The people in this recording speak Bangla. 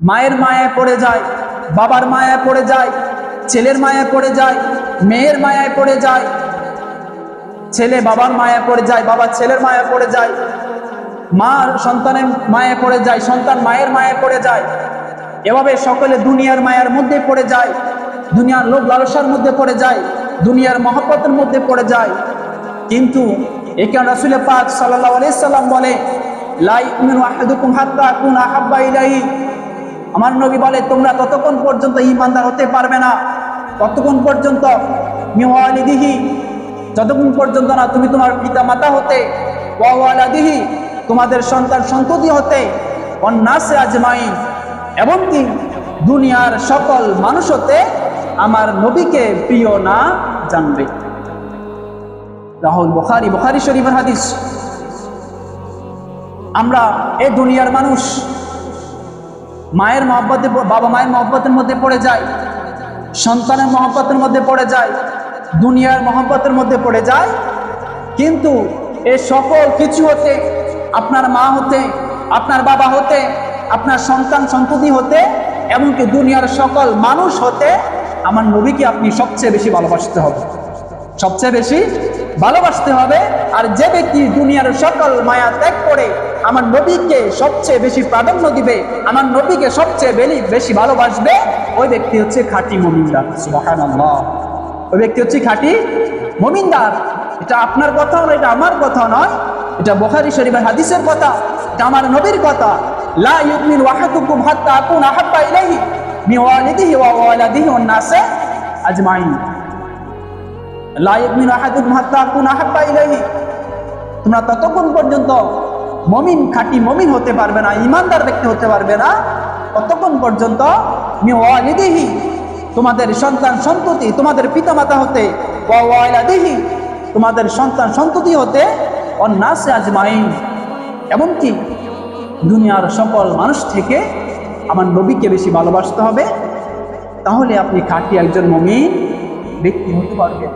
মায়ের মায়ায় পড়ে যায়, বাবার মায়ায় পড়ে যায়, ছেলের মায়ায় পড়ে যায়, মেয়ের মায়ায় পড়ে যায়। ছেলে বাবার মায়া পড়ে যায়, বাবা ছেলের মায়া পড়ে যায়। মা সন্তানের মায়া পড়ে যায়, সন্তান মায়ের মায়া পড়ে যায়। এভাবে সকলে দুনিয়ার মায়ার মধ্যে পড়ে যায়, দুনিয়ার লোভ লালসার মধ্যে পড়ে যায়, দুনিয়ার মহব্বতের মধ্যে পড়ে যায়। কিন্তু একে রাসুল পাক সাল্লাহ আলাইসাল্লাম বলে লাই ইউমিনু আহাদুকুম হাত্তা আকুনা আহাব্বা আমার নবী বলে, তোমরা ততক্ষণ পর্যন্ত ইমানদার হতে পারবে না। ততক্ষণ পর্যন্ত মিওয়ালিদিহি, যতক্ষণ পর্যন্ত না তুমি তোমার পিতা মাতা হতে ওয়ালাদিহি তোমাদের সন্তান সন্ততি হতে, অন্যাসে আজমাইন। এমনকি দুনিয়ার সকল মানুষ হতে আমার নবীকে প্রিয় না জানবে। রাহুল বুখারি বুখারি শরীফের হাদিস। আমরা এ দুনিয়ার মানুষ মায়ের মহব্বতে বাবা মায়ের মহব্বতের মধ্যে পড়ে যায়, সন্তানের মহব্বতের মধ্যে পড়ে যায়, দুনিয়ার মহব্বতের মধ্যে পড়ে যায়। কিন্তু এ সকল কিছু হতে, আপনার মা হতে, আপনার বাবা হতে, আপনার সন্তান সন্ততি হতে, এমনকি দুনিয়ার সকল মানুষ হতে, আমার নবীকে আপনি সবচেয়ে বেশি ভালোবাসতে হবে। সবচেয়ে বেশি ভালোবাসতে হবে। আর যে ব্যক্তি দুনিয়ার সকল মায়া ত্যাগ করে আমার নবীকে সবচেয়ে বেশি প্রাধান্য দিবে, আমার নবীকে সবচেয়ে বেশি বেশি ভালোবাসবে, ওই ব্যক্তি হচ্ছে খাঁটি মমিনদার ওই ব্যক্তি হচ্ছে খাঁটি মমিনদার। এটা আপনার কথা নয় এটা আমার কথা নয়, এটা বোখারি শরীফের হাদিসের কথা, এটা আমার নবীর কথা। লা আজমাইন। লা তোমরা ততক্ষণ পর্যন্ত মমিন খাঁটি মমিন হতে পারবে না, ইমানদার ব্যক্তি হতে পারবে না কতক্ষণ পর্যন্ত মি ওয়ালিদিহি, তোমাদের সন্তান সন্ততি, তোমাদের পিতামাতা হতে ওয়ালাদিহি, তোমাদের সন্তান সন্ততি হতে অন্যাসে আজমাইন। এমনকি দুনিয়ার সকল মানুষ থেকে আমার নবীকে বেশি ভালোবাসতে হবে, তাহলে আপনি খাঁটি একজন মমিন ব্যক্তি হতে পারবেন।